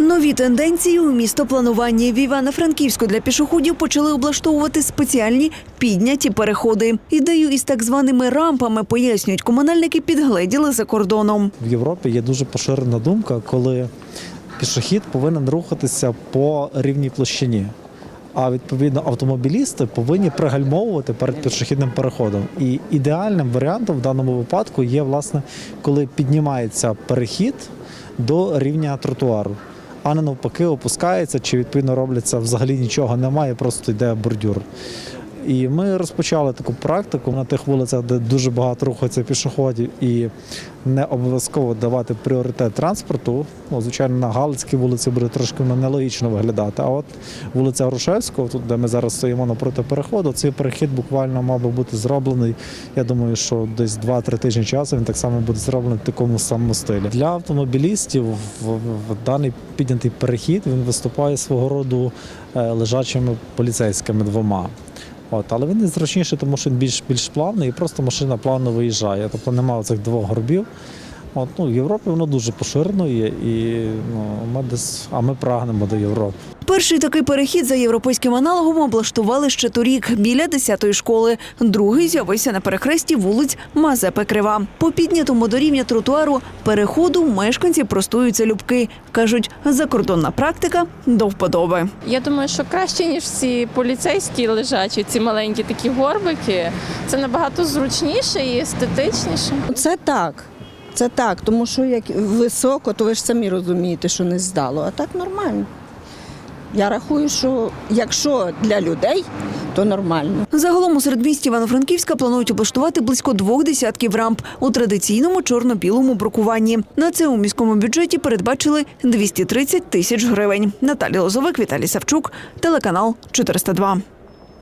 Нові тенденції у містоплануванні в Івано-Франківську для пішоходів почали облаштовувати спеціальні підняті переходи. Ідею із так званими рампами пояснюють комунальники, підгледіли за кордоном. В Європі є дуже поширена думка, коли пішохід повинен рухатися по рівній площині. А відповідно автомобілісти повинні пригальмовувати перед пішохідним переходом. І ідеальним варіантом в даному випадку є, власне, коли піднімається перехід до рівня тротуару, а не навпаки опускається, чи відповідно робляться взагалі нічого немає, просто йде бордюр. І ми розпочали таку практику на тих вулицях, де дуже багато рухається пішоходів, і не обов'язково давати пріоритет транспорту. Ну, звичайно, на Галицькій вулиці буде трошки нелогічно виглядати. А от вулиця Грушевського, тут де ми зараз стоїмо напроти переходу, цей перехід буквально мав би бути зроблений. Я думаю, що десь 2-3 тижні часу він так само буде зроблений в такому самому стилі. Для автомобілістів в, в даний піднятий перехід він виступає свого роду е, лежачими поліцейськими двома. От, але він зручніший, тому що він більш більш плавний і просто машина плавно виїжджає. Тобто немає цих двох горбів. От, ну, в Європі воно дуже поширено є, і ну, ми десь, а ми прагнемо до Європи. Перший такий перехід за європейським аналогом облаштували ще торік біля 10-ї школи. Другий з'явився на перехресті вулиць Мазепи Крива. По піднятому до рівня тротуару переходу мешканці простуються любки. Кажуть, закордонна практика до вподоби. Я думаю, що краще, ніж ці поліцейські лежачі, ці маленькі такі горбики. Це набагато зручніше і естетичніше. Це так. Це так, тому що як високо, то ви ж самі розумієте, що не здало. А так нормально. Я рахую, що якщо для людей, то нормально. Загалом у середмісті Івано-Франківська планують облаштувати близько двох десятків рамп у традиційному чорно-білому брукуванні. На це у міському бюджеті передбачили 230 тисяч гривень. Наталія Лозовик, Віталій Савчук, телеканал 402.